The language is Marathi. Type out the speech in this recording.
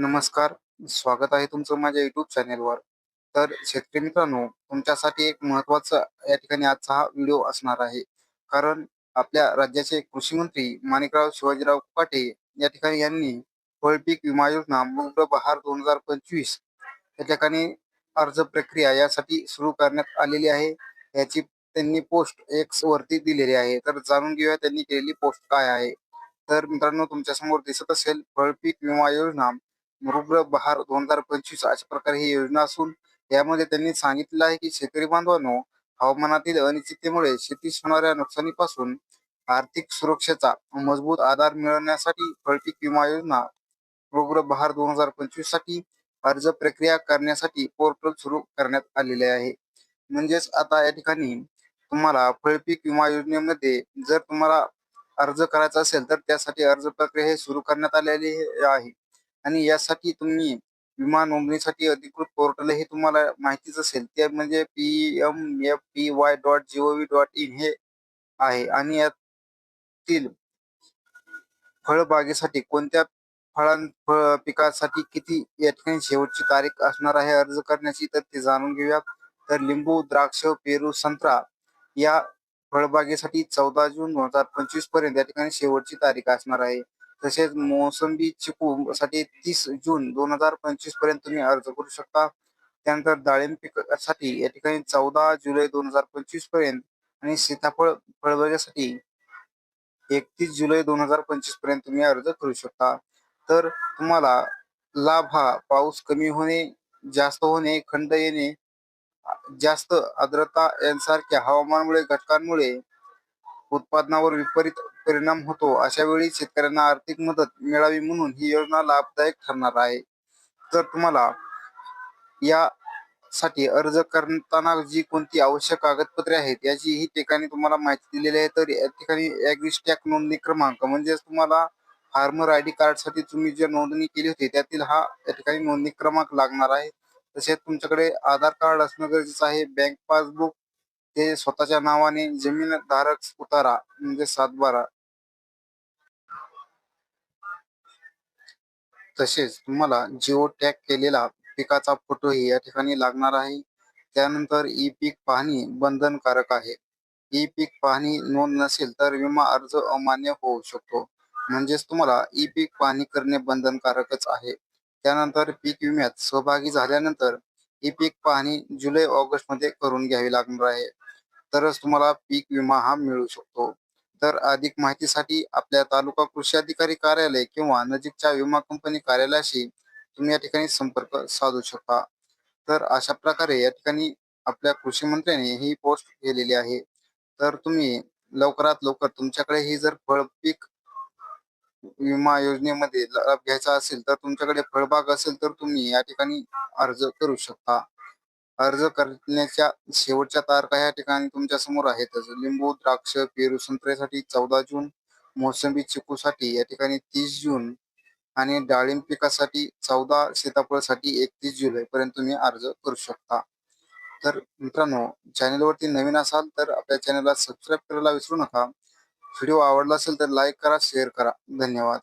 नमस्कार स्वागत आहे तुमचं माझ्या युट्यूब चॅनेलवर तर शेतकरी मित्रांनो तुमच्यासाठी एक महत्त्वाचा या ठिकाणी आजचा हा व्हिडिओ असणार आहे. कारण आपल्या राज्याचे कृषी मंत्री माणिकराव शिवाजीराव पाटे या ठिकाणी यांनी फळपीक विमा योजना मुग्र बहार दोन हजार पंचवीस या ठिकाणी अर्ज प्रक्रिया यासाठी सुरू करण्यात आलेली आहे. याची त्यांनी पोस्ट एक्स वरती दिलेली आहे. तर जाणून घेऊया त्यांनी केलेली पोस्ट काय आहे. तर मित्रांनो तुमच्यासमोर दिसत असेल फळपीक विमा योजना मृग बहार दोन हजार पंचवीस अशा प्रकारे ही योजना असून यामध्ये त्यांनी सांगितलं आहे की शेतकरी बांधवांनो हवामानातील अनिश्चिततेमुळे शेतीस होणाऱ्या नुकसानीपासून आर्थिक सुरक्षेचा मजबूत आधार मिळवण्यासाठी फळपीक विमा योजना मृग बहार दोन हजार पंचवीससाठी अर्ज प्रक्रिया करण्यासाठी पोर्टल सुरू करण्यात आलेले आहे. म्हणजेच आता या ठिकाणी तुम्हाला फळपीक विमा योजनेमध्ये जर तुम्हाला अर्ज करायचा असेल तर त्यासाठी अर्ज प्रक्रिया हे सुरू करण्यात आलेली आहे. आणि यासाठी तुम्ही विमा नोंदणीसाठी अधिकृत पोर्टल हे तुम्हाला माहितीच असेल. ते म्हणजे P M F P Y dot G O V dot in हे आहे. आणि यातील फळबागेसाठी कोणत्या फळां फळ पिकासाठी किती या ठिकाणी शेवटची तारीख असणार आहे अर्ज करण्याची तर ते जाणून घेऊया. तर लिंबू द्राक्ष पेरू संत्रा या फळबागेसाठी चौदा जून दोन हजार पंचवीसपर्यंत या ठिकाणी शेवटची तारीख असणार आहे. तसेच मोसंबी चिकू साठी तीस जून दोन हजार पंचवीसपर्यंत तुम्ही अर्ज करू शकता. त्यानंतर डाळिंब पिकासाठी या ठिकाणी चौदा जुलै दोन हजार पंचवीसपर्यंत आणि सीताफळ फळबागेसाठी एकतीस जुलै दोन हजार पंचवीसपर्यंत तुम्ही अर्ज करू शकता. तर तुम्हाला लाभ हा पाऊस कमी होणे जास्त होणे खंड येणे जास्त आर्द्रता यांसारख्या हवामानामुळे घटकांमुळे उत्पादनावर विपरीत परिणाम होतो. अशा वेळी शेतकऱ्यांना आर्थिक मदत मिळावी म्हणून ही योजना लाभदायक ठरणार आहे. तर तुम्हाला यासाठी अर्ज करताना जी कोणती आवश्यक कागदपत्रे आहेत याची ही ठिकाणी तुम्हाला माहिती दिलेली आहे तर या ठिकाणी ॲग्रिस्टॅक नोंदणी क्रमांक म्हणजेच तुम्हाला फार्मर आय डी कार्डसाठी तुम्ही जे नोंदणी केली होती त्यातील हा या ठिकाणी नोंदणी क्रमांक लागणार आहे. तसेच तुमच्याकडे आधार कार्ड असणं गरजेचं आहे बँक पासबुक ते स्वतःच्या नावाने जमीन धारक उतारा म्हणजे सातबारा. तसेच तुम्हाला जिओ टॅग केलेला पिकाचा फोटोही या ठिकाणी लागणार आहे. त्यानंतर ई पीक पाहणी बंधनकारक आहे. ई पीक पाहणी नोंद नसेल तर विमा अर्ज अमान्य होऊ शकतो. म्हणजेच तुम्हाला ई पीक पाहणी करणे बंधनकारकच आहे. त्यानंतर पीक विम्यात सहभागी झाल्यानंतर ई पीक पाहणी जुलै ऑगस्टमध्ये करून घ्यावी लागणार आहे. तरच तुम्हाला पीक विमा हा मिळू शकतो. तर अधिक माहितीसाठी आपल्या तालुका कृषी अधिकारी कार्यालय किंवा नजीकच्या विमा कंपनी कार्यालयाशी तुम्ही या ठिकाणी संपर्क साधू शकता. तर अशा प्रकारे या ठिकाणी आपल्या कृषी मंत्र्यांनी ही पोस्ट केलेली आहे. तर तुम्ही लवकरात लवकर तुमच्याकडे ही जर फळ पीक विमा योजनेमध्ये लाभ घ्यायचा असेल तर तुमच्याकडे फळबाग असेल तर तुम्ही या ठिकाणी अर्ज करू शकता. अर्ज करण्याच्या शेवटच्या तारखा या ठिकाणी तुमच्यासमोर आहेतच. लिंबू द्राक्ष पेरू संत्र्यासाठी चौदा जून मोसंबी चिकूसाठी या ठिकाणी तीस जून आणि डाळिंब पिकासाठी चौदा सीताफळसाठी एकतीस जुलै पर्यंत तुम्ही अर्ज करू शकता. तर मित्रांनो चॅनलवरती नवीन असाल तर आपल्या चॅनलला सबस्क्राईब करायला विसरू नका. व्हिडिओ आवडला असेल तर लाईक करा शेअर करा. धन्यवाद.